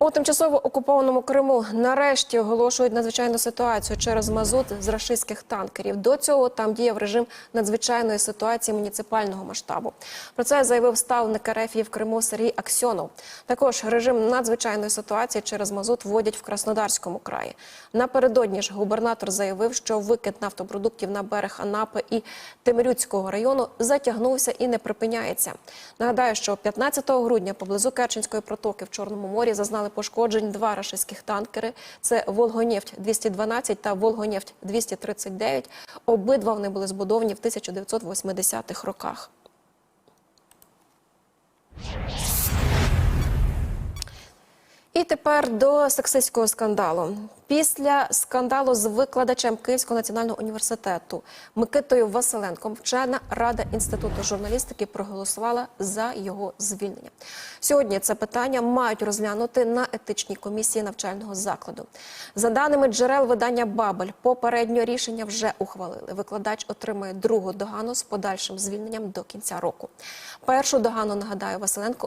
У тимчасово окупованому Криму нарешті оголошують надзвичайну ситуацію через мазут з рашистських танкерів. До цього там діяв режим надзвичайної ситуації муніципального масштабу. Про це заявив ставник РФ в Криму Сергій Аксьонов. Також режим надзвичайної ситуації через мазут вводять в Краснодарському краї. Напередодні ж губернатор заявив, що викид нафтопродуктів на берег Анапи і Темирюцького району затягнувся і не припиняється. Нагадаю, що 15 грудня поблизу Керченської протоки в Чорному морі зазнали пошкоджень два рашистських танкери. Це Волгонефть 212 та Волгонефть 239. Обидва вони були збудовані в 1980-х роках. І тепер до сексистського скандалу. Після скандалу з викладачем Київського національного університету Микитою Василенком вчена рада інституту журналістики проголосувала за його звільнення. Сьогодні це питання мають розглянути на етичній комісії навчального закладу. За даними джерел видання Бабель, попередньо рішення вже ухвалили. Викладач отримує другу догану з подальшим звільненням до кінця року. Першу догану нагадаю, Василенко